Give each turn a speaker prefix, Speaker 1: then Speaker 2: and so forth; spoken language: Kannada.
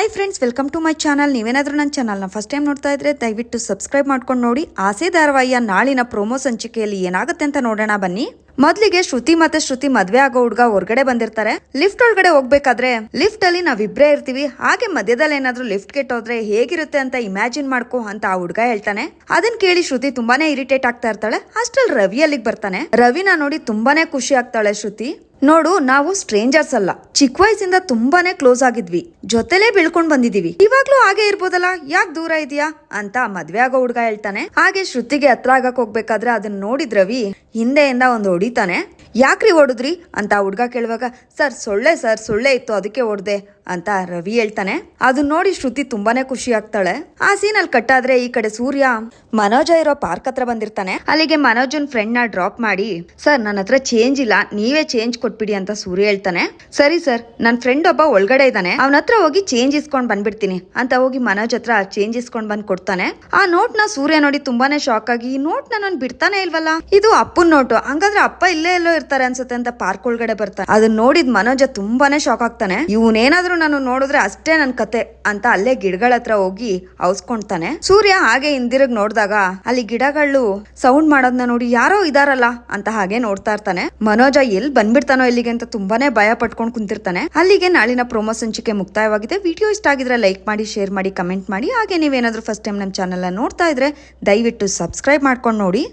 Speaker 1: Hi friends welcome to my channel ನೀವೇನಾದರೂ ನನ್ನ ಚಾನಲ್ನ ಫಸ್ಟ್ ಟೈಮ್ ನೋಡ್ತಾ ಇದ್ರೆ ದಯವಿಟ್ಟು ಸಬ್ಸ್ಕ್ರೈಬ್ ಮಾಡ್ಕೊಂಡು ನೋಡಿ. ಆಸೆ ಧಾರಾವಾಹಿಯ ನಾಳಿನ ಪ್ರೊಮೋ ಸಂಚಿಕೆಯಲ್ಲಿ ಏನಾಗುತ್ತೆ ಅಂತ ನೋಡೋಣ ಬನ್ನಿ. ಮೊದಲಿಗೆ ಶ್ರುತಿ ಮತ್ತೆ ಶ್ರುತಿ ಮದ್ವೆ ಆಗೋ ಹುಡ್ಗ ಹೊರಗಡೆ ಬಂದಿರ್ತಾರೆ. ಲಿಫ್ಟ್ ಒಳಗಡೆ ಹೋಗ್ಬೇಕಾದ್ರೆ ಲಿಫ್ಟ್ ಅಲ್ಲಿ ನಾವಿಬ್ರೇ ಇರ್ತೀವಿ. ಹಾಗೆ ಮಧ್ಯದಲ್ಲಿ ಏನಾದ್ರೂ ಲಿಫ್ಟ್ ಕೆಟ್ಟೋದ್ರೆ ಹೇಗಿರುತ್ತೆ ಅಂತ ಇಮ್ಯಾಜಿನ್ ಮಾಡ್ಕೋ ಅಂತ ಆ ಹುಡ್ಗ ಹೇಳ್ತಾನೆ. ಅದನ್ನ ಕೇಳಿ ಶ್ರುತಿ ತುಂಬಾನೇ ಇರಿಟೇಟ್ ಆಗ್ತಾ ಇರ್ತಾಳೆ. ಅಷ್ಟ್ರಲ್ಲಿ ರವಿ ಅಲ್ಲಿಗೆ ಬರ್ತಾನೆ. ರವಿನ ನೋಡಿ ತುಂಬಾನೇ ಖುಷಿ ಆಗ್ತಾಳೆ ಶ್ರುತಿ. ನೋಡು, ನಾವು ಸ್ಟ್ರೇಂಜರ್ಸ್ ಅಲ್ಲ. ಚಿಕ್ಕ ವಯಸ್ಸಿಂದ ತುಂಬಾನೇ ಕ್ಲೋಸ್ ಆಗಿದ್ವಿ. ಜೊತೆಲೇ ಬೆಳ್ಕೊಂಡ್ ಬಂದಿದೀವಿ. ಇವಾಗ್ಲೂ ಹಾಗೆ ಇರ್ಬೋದಲ್ಲ? ಯಾಕೆ ದೂರ ಇದೆಯಾ ಅಂತ ಮದ್ವೆ ಆಗೋ ಹುಡ್ಗ ಹೇಳ್ತಾನೆ. ಹಾಗೆ ಶ್ರುತಿಗೆ ಹತ್ರ ಆಗಕ್ ಹೋಗ್ಬೇಕಾದ್ರೆ ಅದನ್ನ ನೋಡಿದ್ ರವಿ ಹಿಂದೆಯಿಂದ ಒಂದು ಹೊಡಿತಾನೆ. ಯಾಕ್ರಿ ಓಡುದ್ರಿ? ಅಂತ ಹುಡ್ಗ ಕೇಳುವಾಗ, ಸರ್, ಸೊಳ್ಳೆ ಸರ್, ಸೊಳ್ಳೆ ಇತ್ತು, ಅದಕ್ಕೆ ಹೊಡ್ದೆ ಅಂತ ರವಿ ಹೇಳ್ತಾನೆ. ಅದನ್ನ ನೋಡಿ ಶ್ರುತಿ ತುಂಬಾನೇ ಖುಷಿ ಆಗ್ತಾಳೆ. ಆ ಸೀನ್ ಅಲ್ಲಿ ಕಟ್ಟಾದ್ರೆ ಈ ಕಡೆ ಸೂರ್ಯ ಮನೋಜ ಇರೋ ಪಾರ್ಕ್ ಹತ್ರ ಬಂದಿರ್ತಾನೆ. ಅಲ್ಲಿಗೆ ಮನೋಜನ್ ಫ್ರೆಂಡ್ನ ಡ್ರಾಪ್ ಮಾಡಿ, ಸರ್ ನನ್ನ ಹತ್ರ ಚೇಂಜ್ ಇಲ್ಲ. ನೀವೇ ಚೇಂಜ್ ಕೊಟ್ಬಿಡಿ ಅಂತ ಸೂರ್ಯ ಹೇಳ್ತಾನೆ. ಸರಿ, ಸರ್. ನನ್ನ ಫ್ರೆಂಡ್ ಒಬ್ಬ ಒಳಗಡೆ ಇದ್ದಾನೆ. ಅವನ ಹತ್ರ ಹೋಗಿ ಚೇಂಜ್ ಇಸ್ಕೊಂಡ್ ಬಂದ್ಬಿಡ್ತೀನಿ. ಅಂತ ಹೋಗಿ ಮನೋಜ್ ಹತ್ರ ಚೇಂಜ್ ಇಸ್ಕೊಂಡ್ ಬಂದ್ ಕೊಡ್ತಾನೆ. ಆ ನೋಟ್ನ ಸೂರ್ಯ ನೋಡಿ ತುಂಬಾನೇ ಶಾಕ್ ಆಗಿ, ಈ ನೋಟ್ನ ನಾನು ಬಿಡ್ತಾನೆ ಇಲ್ವಲ್ಲ? ಇದು ಅಪ್ಪನ್ ನೋಟು ಹಂಗಾದ್ರೆ ಅಪ್ಪ ಇಲ್ಲೇ ಎಲ್ಲೋ ಇರ್ತಾರೆ ಅನ್ಸುತ್ತೆ ಅಂತ ಪಾರ್ಕ್ ಒಳಗಡೆ ಬರ್ತಾನೆ ಅದನ್ನ ನೋಡಿದ್ ಮನೋಜ ತುಂಬಾನೇ ಶಾಕ್ ಆಗ್ತಾನೆ. ಇವನೇನಾದ್ರೂ ನಾನು ನೋಡಿದ್ರೆ ಅಷ್ಟೇ ನನ್ ಕತೆ ಅಂತ ಅಲ್ಲೇ ಗಿಡಗಳ ಹತ್ರ ಹೋಗಿ ಔಸ್ಕೊಂತಾನೆ ಸೂರ್ಯ ಹಾಗೆ ಹಿಂದಿರುಗ್ ನೋಡಿದಾಗ ಅಲ್ಲಿ ಗಿಡಗಳು ಸೌಂಡ್ ಮಾಡೋದ್ನ ನೋಡಿ ಯಾರೋ ಇದಾರಲ್ಲ ಅಂತ ಹಾಗೆ ನೋಡ್ತಾ ಇರ್ತಾನೆ. ಮನೋಜ ಎಲ್ಲಿ ಬಂದ್ಬಿಡ್ತಾನೋ ಇಲ್ಲಿಗೆ ಅಂತ ತುಂಬಾನೇ ಭಯ ಪಟ್ಕೊಂಡು ಕುಂತಿರ್ತಾನೆ. ಅಲ್ಲಿಗೆ ನಾಳಿನ ಪ್ರೋಮೋ ಸಂಚಿಕೆ ಮುಕ್ತಾಯವಾಗಿದೆ. ವಿಡಿಯೋ ಇಷ್ಟ ಆಗಿದ್ರೆ ಲೈಕ್ ಮಾಡಿ, ಶೇರ್ ಮಾಡಿ, ಕಮೆಂಟ್ ಮಾಡಿ. ಹಾಗೆ ನೀವೇನಾದ್ರೂ ಫಸ್ಟ್ ಟೈಮ್ ನಮ್ಮ ಚಾನಲ್ ನೋಡ್ತಾ ಇದ್ರೆ ದಯವಿಟ್ಟು ಸಬ್ಸ್ಕ್ರೈಬ್ ಮಾಡ್ಕೊಂಡು ನೋಡಿ.